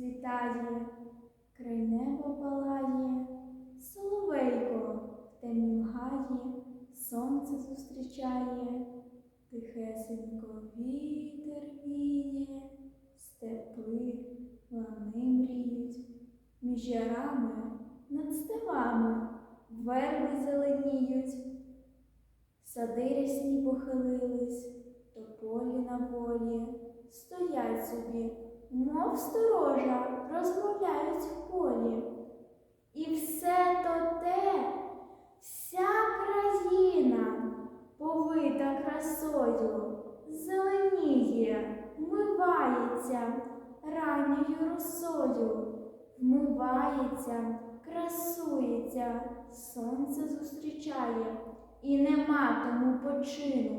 світає, край неба палає, соловейко в темнім гаї сонце зустрічає, тихесенько вітер віє, степи лани мріють, між ярами над стевами верби зеленіють, сади рясні похилились, тополі на волі, стоять собі, мов сторожа, розмовляють в полі. І все то те, вся країна, повита красою, зеленіє, вмивається ранньою росою, вмивається, красується, сонце зустрічає, і нема тому почину.